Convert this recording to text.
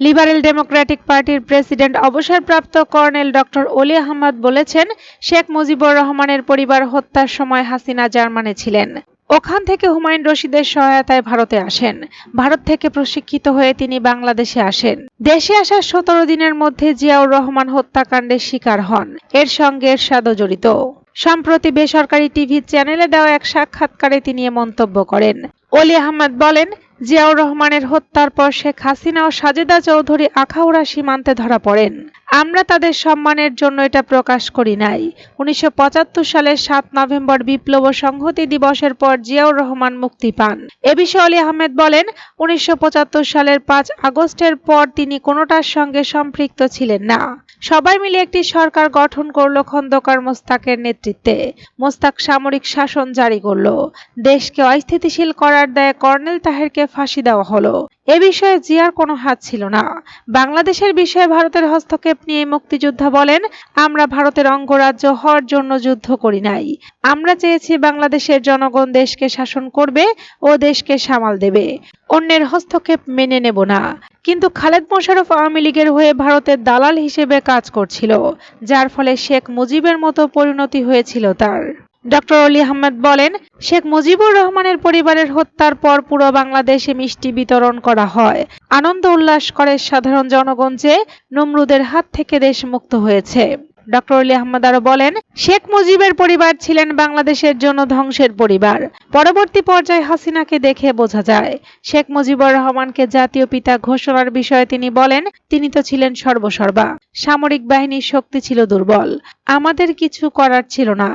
Liberal democratic পার্টির president অবসরপ্রাপ্ত colonel doctor Oli Ahmad বলেছেন, শেখ মুজিবুর রহমানের পরিবার হত্যার সময় হাসিনা জার্মানে ছিলেন। ওখান থেকে হুমায়ুন রশিদের সহায়তায় ভারতে আসেন। ভারত থেকে প্রশিক্ষিত হয়ে তিনি বাংলাদেশে আসেন। দেশে আসার সতেরো দিনের মধ্যে জিয়াউর রহমান হত্যাকাণ্ডের শিকার হন। এর সঙ্গে এরশাদও জড়িত। সম্প্রতি বেসরকারি টিভি চ্যানেলে দেওয়া এক সাক্ষাৎকারে তিনি এ মন্তব্য করেন। অলি আহমদ বলেন জিয়াউর রহমানের হত্যার পর শেখ হাসিনা ও সাজেদা চৌধুরী আখাউড়া সীমান্তে ধরা পড়েন। আমরা তাদের সম্মানের জন্য এটা প্রকাশ করি নাই। উনিশশো সালের সাত নভেম্বর বিপ্লব সংহতি দিবসের পর জিয়াউর রহমান মুক্তি পান। এ বিষয়ে অলি আহমেদ বলেন, উনিশশো সালের পাঁচ আগস্টের পর তিনি কোনোটার সঙ্গে সম্পৃক্ত ছিলেন না। সবাই মিলে একটি সরকার গঠন করল খন্দকার মোস্তাকের নেতৃত্বে। মোস্তাক সামরিক শাসন জারি করল। দেশকে অস্থিতিশীল করার দায়ে কর্নেল তাহেরকে ফাঁসি দেওয়া হলো। এ বিষয়ে জিয়ার কোনো হাত ছিল না। বাংলাদেশের বিষয়ে ভারতের হস্তক্ষেপ নিয়ে মুক্তিযোদ্ধা বলেন, আমরা ভারতের অঙ্গরাজ্য হওয়ার জন্য যুদ্ধ করি নাই। আমরা চেয়েছি বাংলাদেশের জনগণ দেশকে শাসন করবে ও দেশকে সামাল দেবে। অন্যের হস্তক্ষেপ মেনে নেব না। কিন্তু খালেদ মোশারফ আওয়ামী লীগের হয়ে ভারতের দালাল হিসেবে কাজ করছিল, যার ফলে শেখ মুজিবের মতো পরিণতি হয়েছিল তার। ডক্টর অলি আহমেদ বলেন, শেখ মুজিবুর রহমানের পরিবারের হত্যার পর পুরো বাংলাদেশে মিষ্টি বিতরণ করা হয়। আনন্দ উল্লাস করে সাধারণ জনগণ যে নমরুদের হাত থেকে দেশ মুক্ত হয়েছে। ডক্টর আহমদ আরও বলেন, শেখ মুজিবের পরিবার ছিলেন বাংলাদেশের জন্য ধ্বংসের পরিবার। পরবর্তী পর্যায়ে হাসিনাকে দেখে বোঝা যায়, শেখ মুজিবুর রহমানকে জাতীয় পিতা ঘোষণার বিষয়ে তিনি বলেন, তিনি তো ছিলেন সর্বসর্বা। সামরিক বাহিনীর শক্তি ছিল দুর্বল। আমাদের কিছু করার ছিল না।